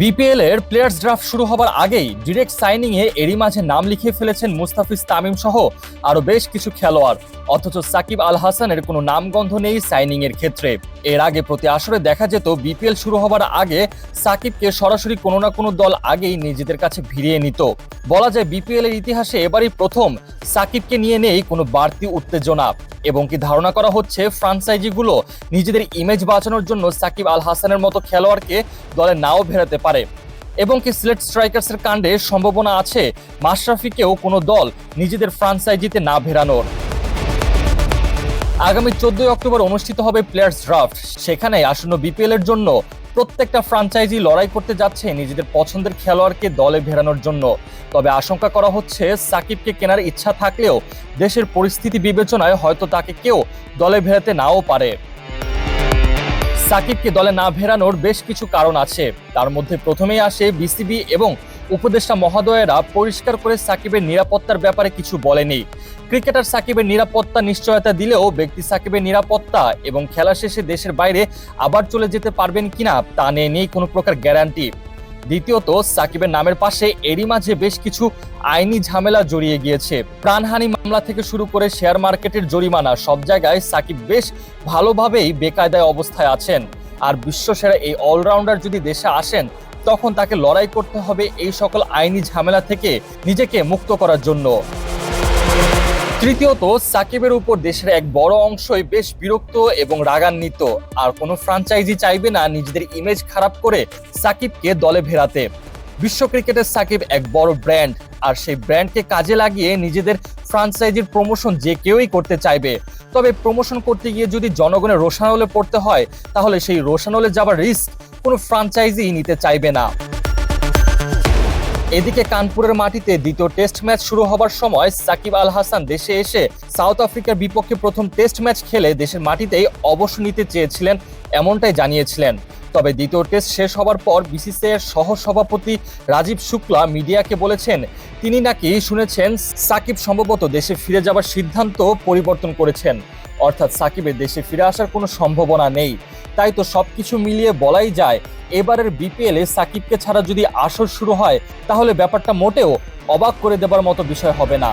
BPL এর players draft শুরু হবার আগেই ডিরেক্ট সাইনিং এ এরই মাঝে নাম লিখিয়ে ফেলেছেন মুস্তাফিজ তামিম সহ আরও বেশ কিছু খেলোয়াড়। অথচ সাকিব আল হাসানের কোনো নামগন্ধ নেই সাইনিং এর ক্ষেত্রে। এর আগে প্রতি আসরে দেখা যেত বিপিএল শুরু হবার আগে সাকিবকে সরাসরি কোনো না কোনো দল আগেই নিজেদের কাছে ভিড়িয়ে নিত। বলা যায় বিপিএল এর ইতিহাসে এবারই প্রথম সাকিবকে নিয়ে নেই কোনো বাড়তি উত্তেজনা। এবং কি ধারণা করা হচ্ছে ফ্রাঞ্চাইজিগুলো নিজেদের ইমেজ বাঁচানোর জন্য সাকিব আল হাসানের মতো খেলোয়াড়কে দলে নাও ভেড়াতে পারে। এবং কি সিলেট স্ট্রাইকার্সের কাণ্ডে সম্ভাবনা আছে মাশরাফিকেও কোনো দল নিজেদের ফ্রাঞ্চাইজিতে না ভেড়ানোর। আগামী চোদ্দই অক্টোবর অনুষ্ঠিত হবে প্লেয়ার্স ড্রাফট সেখানে আসন্ন বিপিএল এর জন্য প্রত্যেকটা ফ্রাঞ্চাইজি লড়াই করতে যাচ্ছে নিজেদের পছন্দের খেলোয়াড়কে দলে ভেড়ানোর জন্য। তবে আশঙ্কা করা হচ্ছে সাকিবকে কেনার ইচ্ছা থাকলেও দেশের পরিস্থিতি বিবেচনায় হয়তো তাকে কেউ দলে ভেড়াতে নাও পারে। সাকিবকে দলে না ভেড়ানোর বেশ কিছু কারণ আছে। তার মধ্যে প্রথমেই আসে বিসিবি এবং উপদেষ্টা মহোদয়েরা পরিষ্কার করে সাকিবের নিরাপত্তার ব্যাপারে কিছু বলেনি। ক্রিকেটার সাকিবের নিরাপত্তা নিশ্চয়তা দিলেও ব্যক্তি সাকিবের নিরাপত্তা এবং খেলা শেষে দেশের বাইরে আবার চলে যেতে পারবেন কিনা তা নিয়ে নেই কোনো প্রকার গ্যারান্টি। দ্বিতীয়ত, সাকিবের নামের পাশে এরই মাঝে বেশ কিছু আইনি ঝামেলা জড়িয়ে গিয়েছে। প্রাণহানি মামলা থেকে শুরু করে শেয়ার মার্কেটের জরিমানা সব জায়গায় সাকিব বেশ ভালোভাবেই বেকায়দায় অবস্থায় আছেন। আর বিশ্বসেরা এই অলরাউন্ডার যদি দেশে আসেন তখন তাকে লড়াই করতে হবে এই সকল আইনি ঝামেলা থেকে নিজেকে মুক্ত করার জন্য। তৃতীয়ত, সাকিবের উপর দেশের এক বড় অংশই বেশ বিরক্ত এবং রাগান্বিত। আর কোনো ফ্রাঞ্চাইজি চাইবে না নিজেদের ইমেজ খারাপ করে সাকিবকে দলে ভেড়াতে বিশ্ব ক্রিকেটের সাকিব এক বড় ব্র্যান্ড। আর সেই ব্র্যান্ডকে কাজে লাগিয়ে নিজেদের ফ্রাঞ্চাইজির প্রমোশন যে কেউই করতে চাইবে। তবে প্রমোশন করতে গিয়ে যদি জনগণের রোশানলে পড়তে হয়, তাহলে সেই রোশানলে যাবার রিস্ক কোনো ফ্রাঞ্চাইজি নিতে চাইবে না। এদিকে কানপুরের মাটিতে দ্বিতীয় টেস্ট ম্যাচ শুরু হবার সময় সাকিব আল হাসান দেশে এসে সাউথ আফ্রিকার বিপক্ষে প্রথম টেস্ট ম্যাচ খেলে দেশের মাটিতেই অবশ্য নিতে চেয়েছিলেন, এমনটাই জানিয়েছিলেন। তবে দ্বিতীয় টেস্ট শেষ হবার পর বিসিসিআই এর সহ সভাপতি রাজীব শুক্লা মিডিয়াকে বলেছেন, তিনি নাকি শুনেছেন সাকিব সম্ভবত দেশে ফিরে যাবার সিদ্ধান্ত পরিবর্তন করেছেন। অর্থাৎ সাকিবের দেশে ফিরে আসার কোনো সম্ভাবনা নেই। তাই তো সব কিছু মিলিয়ে বলাই যায়, এবারের বিপিএল সাকিবকে ছাড়া যদি আসর শুরু হয়, তাহলে ব্যাপারটা মোটেও অবাক করে দেবার মতো বিষয় হবে না।